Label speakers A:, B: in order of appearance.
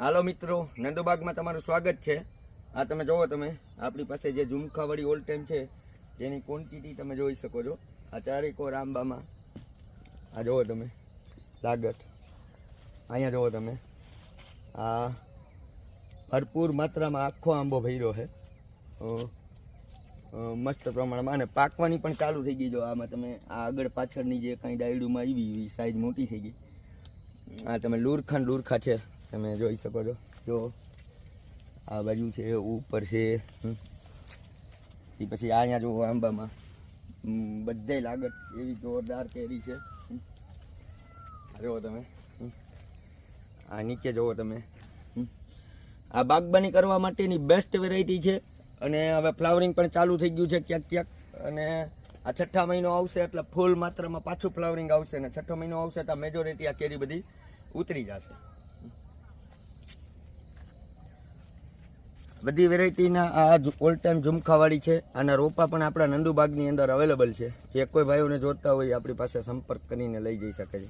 A: હાલો મિત્રો, નંદુબાગમાં તમારું સ્વાગત છે. આ તમે જોવો તમે, આપણી પાસે જે ઝુમખાવાળી ઓલ ટાઈમ છે, જેની ક્વોન્ટિટી તમે જોઈ શકો છો. આ ચારેકો આંબામાં આ જોવો તમે લાગટ અહીંયા જોવો તમે. આ ભરપૂર માત્રામાં આખો આંબો ભર્યો છે. મસ્ત પ્રમાણમાં. અને પાકવાની પણ ચાલુ થઈ ગઈ જો આમાં તમે, આ આગળ પાછળની જે કાંઈ ડાયડુમાં આવી એ સાઈઝ મોટી થઈ ગઈ. આ તમે લુરખા લુરખા છે. તમે જોઈ શકો છો જો, આ બાજુ છે, ઉપર છે. એ પછી અહીંયા જુઓ આંબામાં બધે લાગત એવી જોરદાર કેરી છે જુઓ તમે. આ નીચે જુઓ તમે. આ બાગબાની કરવા માટેની બેસ્ટ વેરાયટી છે અને હવે ફ્લાવરિંગ પણ ચાલુ થઈ ગયું છે ક્યાંક ક્યાંક અને આ છઠ્ઠા મહિનો આવશે એટલે ફૂલ માત્રામાં પાછું ફ્લાવરિંગ આવશે અને છઠ્ઠો મહિનો આવશે એટલે મેજોરિટી આ કેરી બધી ઉતરી જશે બધી વેરાયટીના આ ઓલ ટાઈમ ઝુમખાવાળી છે આના રોપા પણ આપણા નંદુબાગની અંદર અવેલેબલ છે. જે કોઈ ભાઈઓને જોતા હોય આપણી પાસે સંપર્ક કરીને લઈ જઈ શકે છે.